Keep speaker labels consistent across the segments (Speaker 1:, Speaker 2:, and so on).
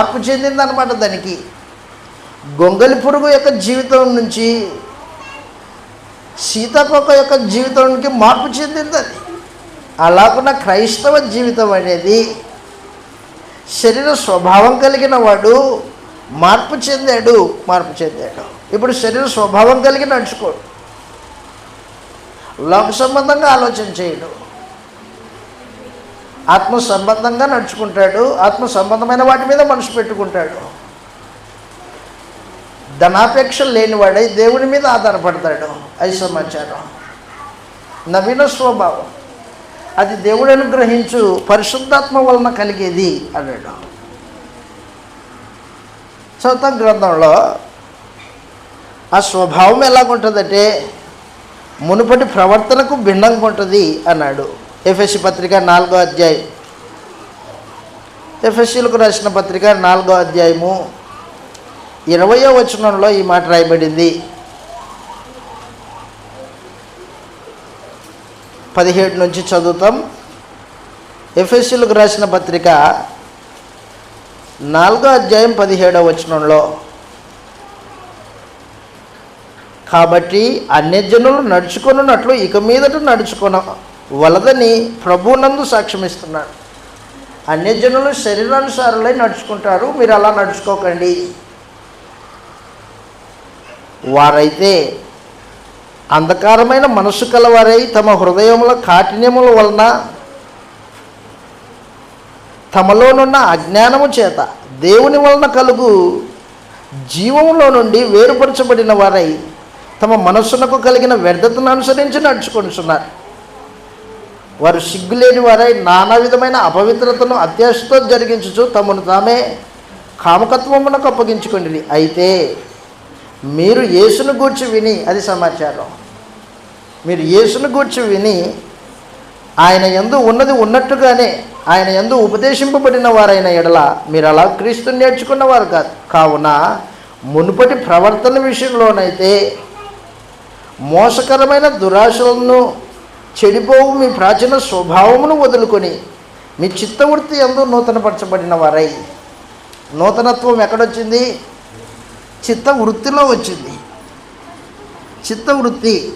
Speaker 1: మార్పు చెందిందనమాట దానికి. గొంగలి పురుగు యొక్క జీవితం నుంచి సీతాకోక యొక్క జీవితానికి మార్పు చెందింది అది. అలాగున్న క్రైస్తవ జీవితం అనేది శరీర స్వభావం కలిగిన వాడు మార్పు చెందాడు మార్పు చెందాడు. ఇప్పుడు శరీర స్వభావం కలిగి నడుచుకోడు. లోక సంబంధంగా ఆలోచన చేయడు. ఆత్మ సంబంధంగా నడుచుకుంటాడు ఆత్మ సంబంధమైన వాటి మీద మనసు పెట్టుకుంటాడు. ధనాపేక్ష లేనివాడై దేవుని మీద ఆధారపడతాడు అది సమాచారం. నవీన స్వభావం. అది దేవుడు అనుగ్రహించు పరిశుద్ధాత్మ వలన కలిగేది అన్నాడు. చదువుతా గ్రంథంలో ఆ స్వభావం ఎలాగుంటుందంటే మునుపటి ప్రవర్తనకు భిన్నంగా ఉంటుంది అన్నాడు. ఎఫ్ఎస్సి పత్రిక నాలుగో అధ్యాయం. ఎఫ్ఎస్సీలకు రాసిన పత్రిక నాలుగో అధ్యాయము. ఇరవయో వచనంలో ఈ మాట రాయబడింది. పదిహేడు నుంచి చదువుతాం. ఎఫ్ఎస్సీలకు రాసిన పత్రిక నాలుగో అధ్యాయం పదిహేడవ వచనంలో కాబట్టి అన్యజనులు నడుచుకొనున్నట్లు ఇక మీదట నడుచుకున్నాం వలదని ప్రభునందు సాక్ష్యమిస్తున్నాడు. అన్యజనులు శరీరానుసారులై నడుచుకుంటారు మీరు అలా నడుచుకోకండి. వారైతే అంధకారమైన మనసు కలవారై తమ హృదయముల కాఠిన్యముల వలన తమలోనున్న అజ్ఞానము చేత దేవుని వలన కలుగు జీవంలో నుండి వేరుపరచబడిన వారై తమ మనస్సునకు కలిగిన వ్యర్థతను అనుసరించి నడుచుకుంటున్నారు వారు సిగ్గులేని వారై నానా విధమైన అపవిత్రతను అత్యాశతో జరిగించుచు తమను తామే కామకత్వమునకు అప్పగించుకుండి అయితే మీరు యేసును గూర్చి విని అది సమాచారం. మీరు యేసును గూర్చి విని ఆయన ఎందు ఉన్నది ఉన్నట్టుగానే ఆయన ఎందు ఉపదేశింపబడిన వారైన ఎడల మీరు అలా క్రీస్తుని నేర్చుకున్నవారు కాదు. కావున మునుపటి ప్రవర్తన విషయంలోనైతే మోసకరమైన దురాశలను చెడిపోవు మీ ప్రాచీన స్వభావమును వదులుకొని మీ చిత్తవృత్తి ఎందు నూతనపరచబడిన వారై. నూతనత్వం ఎక్కడొచ్చింది? చిత్త వృత్తిలో వచ్చింది. చిత్తవృత్తి.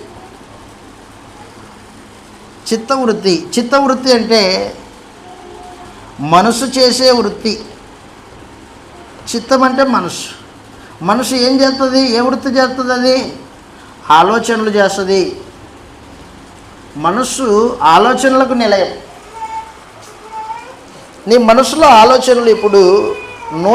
Speaker 1: చిత్తవృత్తి. చిత్తవృత్తి అంటే మనసు చేసే వృత్తి. చిత్తం అంటే మనసు. మనసు ఏం చేస్తుంది ఏ వృత్తి చేస్తుంది అది? ఆలోచనలు చేస్తుంది. మనస్సు ఆలోచనలకు నిలయం. నీ మనసులో ఆలోచనలు ఇప్పుడు నో